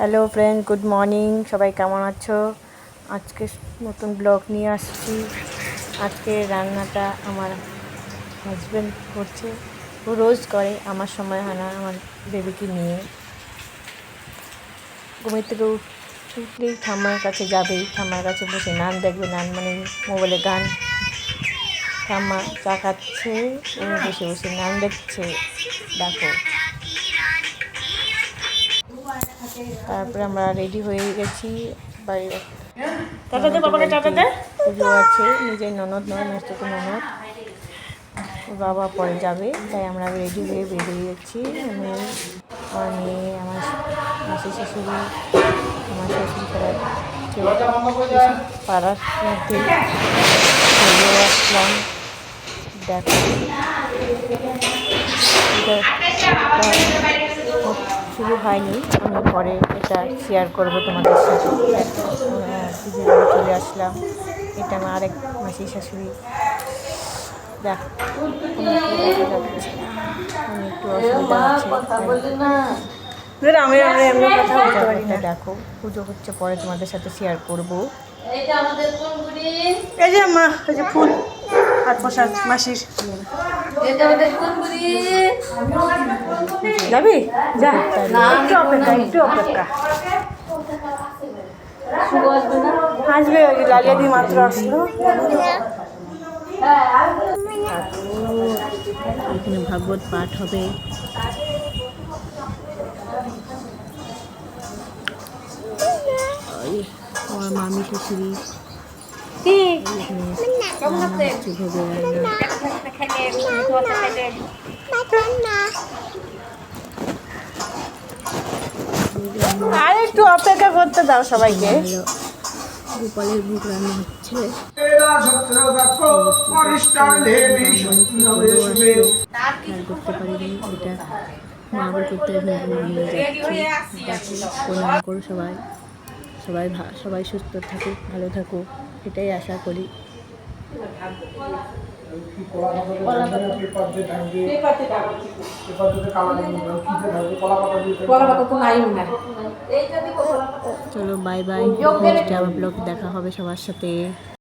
Hello friend good morning সবাই কেমন আছো? আজকে নতুন ব্লগ নিয়ে আসছি। আজকে রান্নাটা আমার হাজব্যান্ড করছে। ও রোজ করে। আমার সময় হয় না আমার বেবিকে নিয়ে। ঘুমের থেকে উঠ- উঠলেই ঠাম্মার কাছে যাবেই। ঠাম্মার কাছে বসে নান দেখবে, নান মানে মোবাইলে গান। ঠাম্মা চা খাচ্ছে। বসে বসে নান দেখছে। দেখো। তারপরে আমরা রেডি হয়ে গেছি বাড়ি বাবাকে পুজো আছে নিজের ননদ নয় তো ননদ। বাবা পরে যাবে তাই আমরা রেডি হয়ে বেরিয়ে যাচ্ছি। আমি আমার মেয়ে আমার মাসি শাশুড়ি আমার তারা কেউ পাড়ার মধ্যে আসলাম। দেখো। শুরু হয়নি আমি পরে এটা শেয়ার করব তোমাদের সাথে। চলে আসলাম এটা আমার আরেক মাসি শাশুড়ি। দেখ না। আমি একটু অসুবিধা হচ্ছে আমি আমরা এমনি কথা বলতে পারি এটা দেখো পুজো হচ্ছে পরে তোমাদের সাথে শেয়ার করব। এই যে মা এই যে ফুল হাত প্রসাদ মাসির এটা আমাদের কোন গুড়ি যাবি যা একটু অপেক্ষা একটু অপেক্ষা আসবে ওই যে লালিয়া দি মাত্র আসলো এখানে ভাগবত পাঠ হবে আমার মামি শাশুড়ি এখানে রান্না হচ্ছে ভোগের রান্না আর একটু অপেক্ষা করতে দাও সবাইকে। গোপালের ভোগ রান্না হচ্ছে। করতে সবাই। সবাই সবাই সুস্থ থাকুক, ভালো থাকুক, এটাই আশা করি। চলো বাই বাই নেক্সট আবার ব্লগ দেখা হবে সবার সাথে।